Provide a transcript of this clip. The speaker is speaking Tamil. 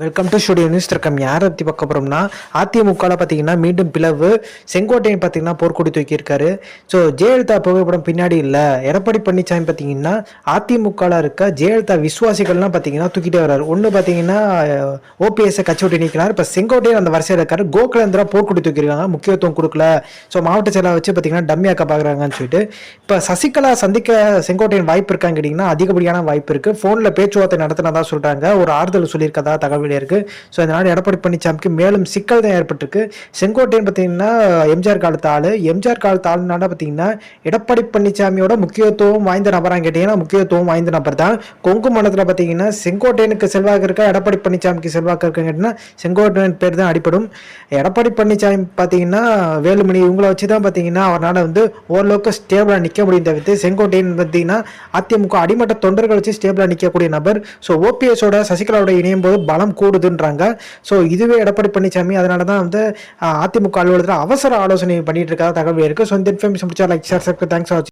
வெல்கம் டு ஸ்டுடியோ நியூஸ் திறக்கம் யாரை பற்றி பார்க்க போகிறோம்னா அதிமுகவில் பார்த்தீங்கன்னா மீண்டும் பிளவு. செங்கோட்டையன் பார்த்தீங்கன்னா போர்க்கொடி தூக்கியிருக்காரு. ஸோ ஜெயலலிதா புகைப்படம் பின்னாடி இல்லை. எடப்பாடி பழனிசாமி பார்த்தீங்கன்னா அதிமுகவில் இருக்க ஜெயலலிதா விசுவாசிகள்லாம் பார்த்தீங்கன்னா தூக்கிட்டே வர்றாரு. ஒன்று பார்த்தீங்கன்னா ஓபிஎஸ்ஸை கட்சி விட்டு நிற்கிறார் இப்போ செங்கோட்டையன் அந்த வரிசையில் இருக்காரு. கோகுலேந்திரா போர்க்கொடி தூக்கியிருக்காங்க. முக்கியத்துவம் கொடுக்கல. ஸோ மாவட்ட செயலாக வச்சு பார்த்தீங்கன்னா டம்மியாக்க பார்க்குறாங்கன்னு சொல்லிட்டு. இப்போ சசிகலா சந்திக்க செங்கோட்டையன் வாய்ப்பு இருக்கான்னு கேட்டிங்கன்னா அதிகப்படியான வாய்ப்பு இருக்குது ஃபோனில் பேச்சுவார்த்தை நடத்தினதா சொல்கிறாங்க ஒரு ஆறுதல் சொல்லியிருக்கதா தகவல் இருக்கு. ஸோ இதனால் எடப்பாடி பழனிசாமிக்கு மேலும் சிக்கல் தான் ஏற்பட்டிருக்கு. செங்கோட்டையன் பார்த்தீங்கன்னா எம்ஜிஆர் காலத்து ஆள். எம்ஜிஆர் காலத்து ஆளுனால பார்த்தீங்கன்னா எடப்பாடி பழனிசாமியோட முக்கியத்துவம் வாய்ந்த நபரான்னு கேட்டிங்கன்னா முக்கியத்துவம் வாய்ந்த நபர் தான். கொங்கு மண்டலத்தில் பார்த்தீங்கன்னா செங்கோட்டையனுக்கு செல்வாக்கு இருக்கா எடப்பாடி பழனிசாமிக்கு செல்வாக்கு இருக்கான்னு கேட்டிங்கன்னா செங்கோட்டையன் பேர் தான் அடிப்படும் எடப்பாடி பழனிசாமி பார்த்தீங்கன்னா வேலுமணி இவங்கள வச்சு தான் பார்த்தீங்கன்னா அவரால் வந்து ஓரளவுக்கு ஸ்டேபிளாக நிற்க முடியும் தவிர்த்து செங்கோட்டையன் பார்த்தீங்கன்னா அதிமுக அடிமட்ட தொண்டர்கள் வச்சு ஸ்டேபிளாக நிற்கக்கூடிய நபர். ஸோ ஓபிஎஸோட சசிகலாவோட இணையும் போது பலம் கூடுதுன்றாங்க. ஸோ இதுவே எடப்பாடி பழனிசாமி அதனால தான் வந்து அதிமுக அலுவலகத்தில் அவசர ஆலோசனை பண்ணிட்டு இருக்கா தகவல் இருக்குது ஸோ இந்த இன்ஃபர்மேஷன் பிடிச்சா like sir sir thanks for